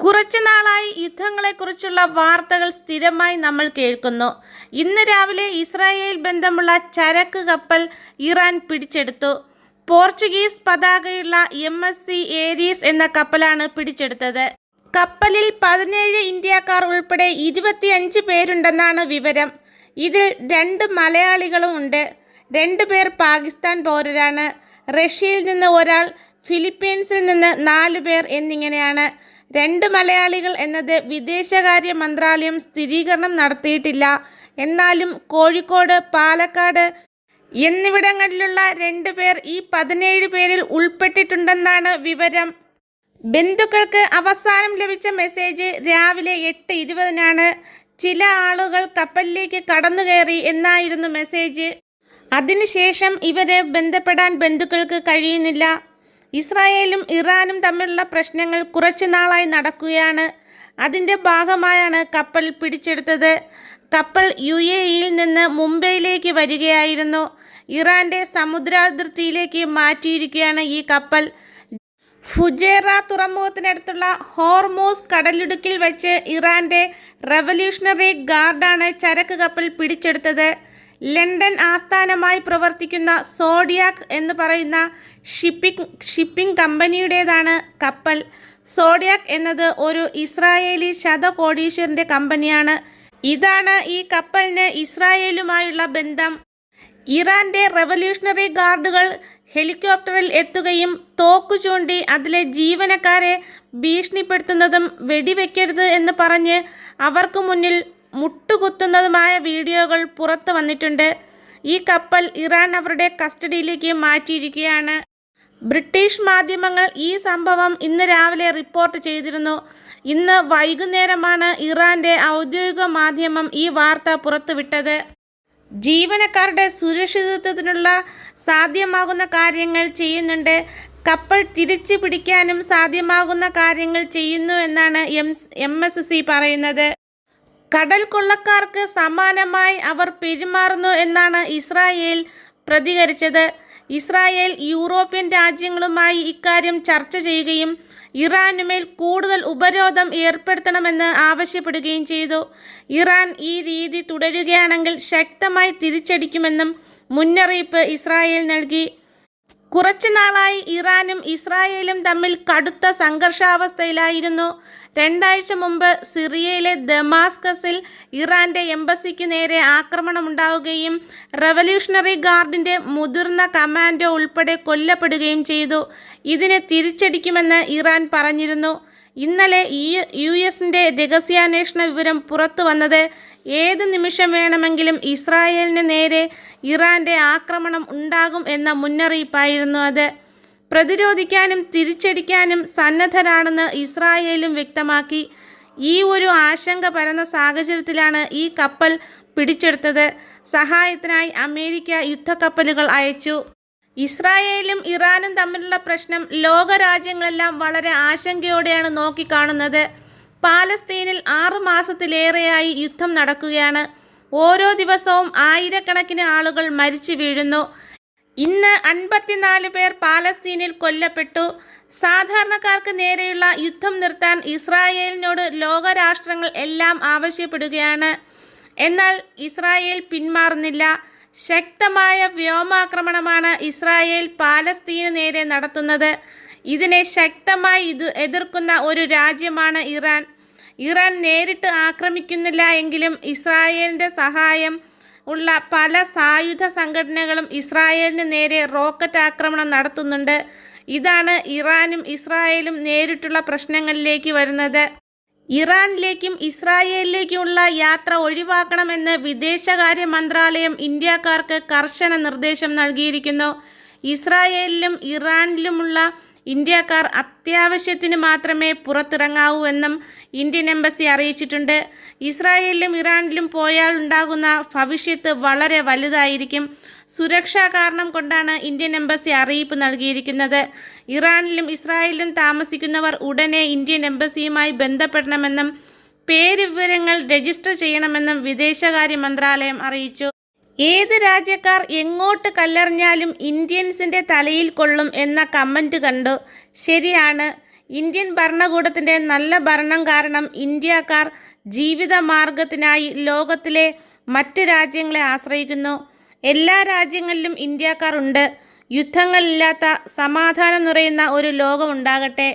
കുറച്ചു നാളായി യുദ്ധങ്ങളെക്കുറിച്ചുള്ള വാർത്തകൾ സ്ഥിരമായി നമ്മൾ കേൾക്കുന്നു. ഇന്ന് രാവിലെ ഇസ്രായേൽ ബന്ധമുള്ള ചരക്ക് കപ്പൽ ഇറാൻ പിടിച്ചെടുത്തു. പോർച്ചുഗീസ് പതാകയുള്ള എം എസ് സി ഏരീസ് എന്ന കപ്പലാണ് പിടിച്ചെടുത്തത്. കപ്പലിൽ പതിനേഴ് ഇന്ത്യക്കാർ ഉൾപ്പെടെ ഇരുപത്തിയഞ്ച് പേരുണ്ടെന്നാണ് വിവരം. ഇതിൽ രണ്ട് മലയാളികളും ഉണ്ട്. രണ്ട് പേർ പാകിസ്ഥാൻ പൗരരാണ്. റഷ്യയിൽ നിന്ന് ഒരാൾ ഫിലിപ്പീൻസിൽ നിന്ന് നാല് പേർ എന്നിങ്ങനെയാണ്. രണ്ട് മലയാളികൾ എന്നത് വിദേശകാര്യ മന്ത്രാലയം സ്ഥിരീകരണം നടത്തിയിട്ടില്ല. എന്നാലും കോഴിക്കോട് പാലക്കാട് എന്നിവിടങ്ങളിലുള്ള രണ്ട് പേർ ഈ പതിനേഴ് പേരിൽ ഉൾപ്പെട്ടിട്ടുണ്ടെന്നാണ് വിവരം. ബന്ധുക്കൾക്ക് അവസാനം ലഭിച്ച മെസ്സേജ് രാവിലെ എട്ട് ഇരുപതിനാണ്. ചില ആളുകൾ കപ്പലിലേക്ക് കടന്നു കയറി എന്നായിരുന്നു മെസ്സേജ്. അതിനുശേഷം ഇവരെ ബന്ധപ്പെടാൻ ബന്ധുക്കൾക്ക് കഴിയുന്നില്ല. ഇസ്രായേലും ഇറാനും തമ്മിലുള്ള പ്രശ്നങ്ങൾ കുറച്ചു നാളായി നടക്കുകയാണ്. അതിന്റെ ഭാഗമായാണ് കപ്പൽ പിടിച്ചെടുത്തത്. കപ്പൽ യു എ ഇയിൽ നിന്ന് മുംബൈയിലേക്ക് വരികയായിരുന്നു. ഇറാന്റെ സമുദ്രാതിർത്തിയിലേക്ക് മാറ്റിയിരിക്കുകയാണ് ഈ കപ്പൽ. ഫുജേറ തുറമുഖത്തിനടുത്തുള്ള ഹോർമോസ് കടലിടുക്കിൽ വെച്ച് ഇറാന്റെ റവല്യൂഷണറി ഗാർഡാണ് ചരക്ക് കപ്പൽ പിടിച്ചെടുത്തത്. ലണ്ടൻ ആസ്ഥാനമായി പ്രവർത്തിക്കുന്ന സോഡിയാക് എന്ന് പറയുന്ന ഷിപ്പിംഗ് ഷിപ്പിംഗ് കമ്പനിയുടേതാണ് കപ്പൽ. സോഡിയാക് എന്നത് ഒരു ഇസ്രായേലി ശതകോടീശ്വരന്റെ കമ്പനിയാണ്. ഇതാണ് ഈ കപ്പലിന് ഇസ്രായേലുമായുള്ള ബന്ധം. ഇറാന്റെ റെവല്യൂഷണറി ഗാർഡുകൾ ഹെലികോപ്റ്ററിൽ എത്തുകയും തോക്കു ചൂണ്ടി അതിലെ ജീവനക്കാരെ ഭീഷണിപ്പെടുത്തുന്നതും വെടിവെക്കരുത് എന്ന് പറഞ്ഞ് അവർക്ക് മുന്നിൽ മുട്ടുകുത്തുന്നതുമായ വീഡിയോകൾ പുറത്തു വന്നിട്ടുണ്ട്. ഈ കപ്പൽ ഇറാൻ അവരുടെ കസ്റ്റഡിയിലേക്ക് മാറ്റിയിരിക്കുകയാണ്. ബ്രിട്ടീഷ് മാധ്യമങ്ങൾ ഈ സംഭവം ഇന്ന് രാവിലെ റിപ്പോർട്ട് ചെയ്തിരുന്നു. ഇന്ന് വൈകുന്നേരമാണ് ഇറാന്റെ ഔദ്യോഗിക മാധ്യമം ഈ വാർത്ത പുറത്തുവിട്ടത്. ജീവനക്കാരുടെ സുരക്ഷിതത്വത്തിനുള്ള സാധ്യമാകുന്ന കാര്യങ്ങൾ ചെയ്യുന്നുണ്ട്. കപ്പൽ തിരിച്ചു പിടിക്കാനും സാധ്യമാകുന്ന കാര്യങ്ങൾ ചെയ്യുന്നു എന്നാണ് എം എം എസ് സി പറയുന്നത്. കടൽ കൊള്ളക്കാർക്ക് സമാനമായി അവർ പെരുമാറുന്നു എന്നാണ് ഇസ്രായേൽ പ്രതികരിച്ചത്. ഇസ്രായേൽ യൂറോപ്യൻ രാജ്യങ്ങളുമായി ഇക്കാര്യം ചർച്ച ചെയ്യുകയും ഇറാനുമേൽ കൂടുതൽ ഉപരോധം ഏർപ്പെടുത്തണമെന്ന് ആവശ്യപ്പെടുകയും ചെയ്തു. ഇറാൻ ഈ രീതി തുടരുകയാണെങ്കിൽ ശക്തമായി തിരിച്ചടിക്കുമെന്നും മുന്നറിയിപ്പ് ഇസ്രായേൽ നൽകി. കുറച്ചു നാളായി ഇറാനും ഇസ്രായേലും തമ്മിൽ കടുത്ത സംഘർഷാവസ്ഥയിലായിരുന്നു. രണ്ടാഴ്ച മുമ്പ് സിറിയയിലെ ദമാസ്കസിൽ ഇറാന്റെ എംബസിക്ക് നേരെ ആക്രമണമുണ്ടാവുകയും റവല്യൂഷണറി ഗാർഡിന്റെ മുതിർന്ന കമാൻഡോ ഉൾപ്പെടെ കൊല്ലപ്പെടുകയും ചെയ്തു. ഇതിനെ തിരിച്ചടിക്കുമെന്ന് ഇറാൻ പറഞ്ഞിരുന്നു. ഇന്നലെ യു യു എസിന്റെ രഹസ്യാന്വേഷണ വിവരം പുറത്തു വന്നത് ഏത് നിമിഷം വേണമെങ്കിലും ഇസ്രായേലിന് നേരെ ഇറാന്റെ ആക്രമണം ഉണ്ടാകും എന്ന മുന്നറിയിപ്പായിരുന്നു അത്. പ്രതിരോധിക്കാനും തിരിച്ചടിക്കാനും സന്നദ്ധരാണെന്ന് ഇസ്രായേലും വ്യക്തമാക്കി. ഈ ഒരു ആശങ്ക പരന്ന സാഹചര്യത്തിലാണ് ഈ കപ്പൽ പിടിച്ചെടുത്തത്. സഹായത്തിനായി അമേരിക്ക യുദ്ധക്കപ്പലുകൾ അയച്ചു. ഇസ്രായേലും ഇറാനും തമ്മിലുള്ള പ്രശ്നം ലോകരാജ്യങ്ങളെല്ലാം വളരെ ആശങ്കയോടെയാണ് നോക്കിക്കാണുന്നത്. പാലസ്തീനിൽ ആറ് മാസത്തിലേറെയായി യുദ്ധം നടക്കുകയാണ്. ഓരോ ദിവസവും ആയിരക്കണക്കിന് ആളുകൾ മരിച്ചു വീഴുന്നു. ഇന്ന് അൻപത്തിനാല് പേർ പാലസ്തീനിൽ കൊല്ലപ്പെട്ടു. സാധാരണക്കാർക്ക് നേരെയുള്ള യുദ്ധം നിർത്താൻ ഇസ്രായേലിനോട് ലോകരാഷ്ട്രങ്ങൾ എല്ലാം ആവശ്യപ്പെടുകയാണ്. എന്നാൽ ഇസ്രായേൽ പിന്മാറുന്നില്ല. ശക്തമായ വ്യോമാക്രമണമാണ് ഇസ്രായേൽ പാലസ്തീന് നേരെ നടത്തുന്നത്. ഇതിനെ ശക്തമായി ഇത് എതിർക്കുന്ന ഒരു രാജ്യമാണ് ഇറാൻ. ഇറാൻ നേരിട്ട് ആക്രമിക്കുന്നില്ല എങ്കിലും ഇസ്രായേലിന്റെ സഹായം ഉള്ള പല സായുധ സംഘടനകളും ഇസ്രായേലിന് നേരെ റോക്കറ്റ് ആക്രമണം നടത്തുന്നുണ്ട്. ഇതാണ് ഇറാനും ഇസ്രായേലും നേരിട്ടുള്ള പ്രശ്നങ്ങളിലേക്ക് വരുന്നത്. ഇറാനിലേക്കും ഇസ്രായേലിലേക്കുമുള്ള യാത്ര ഒഴിവാക്കണമെന്ന് വിദേശകാര്യ മന്ത്രാലയം ഇന്ത്യക്കാർക്ക് കർശന നിർദ്ദേശം നൽകിയിരിക്കുന്നു. ഇസ്രായേലിലും ഇറാനിലുമുള്ള ഇന്ത്യക്കാർ അത്യാവശ്യത്തിന് മാത്രമേ പുറത്തിറങ്ങാവൂ എന്നും ഇന്ത്യൻ എംബസി അറിയിച്ചിട്ടുണ്ട്. ഇസ്രായേലിലും ഇറാനിലും പോയാൽ ഉണ്ടാകുന്ന ഭവിഷ്യത്ത് വളരെ വലുതായിരിക്കും. സുരക്ഷാ കാരണം കൊണ്ടാണ് ഇന്ത്യൻ എംബസി അറിയിപ്പ് നൽകിയിരിക്കുന്നത്. ഇറാനിലും ഇസ്രായേലിലും താമസിക്കുന്നവർ ഉടനെ ഇന്ത്യൻ എംബസിയുമായി ബന്ധപ്പെടണമെന്നും പേര് വിവരങ്ങൾ രജിസ്റ്റർ ചെയ്യണമെന്നും വിദേശകാര്യ മന്ത്രാലയം അറിയിച്ചു. ഏത് രാജ്യക്കാർ എങ്ങോട്ട് കല്ലെറിഞ്ഞാലും ഇന്ത്യൻസിന്റെ തലയിൽ കൊള്ളും എന്ന കമന്റ് കണ്ടു. ശരിയാണ്. ഇന്ത്യൻ ഭരണകൂടത്തിന്റെ നല്ല ഭരണം കാരണം ഇന്ത്യക്കാർ ജീവിതമാർഗത്തിനായി ലോകത്തിലെ മറ്റ് രാജ്യങ്ങളെ ആശ്രയിക്കുന്നു. എല്ലാ രാജ്യങ്ങളിലും ഇന്ത്യക്കാർ ഉണ്ട്. യുദ്ധങ്ങളില്ലാത്ത സമാധാനം നിറയുന്ന ഒരു ലോകമുണ്ടാകട്ടെ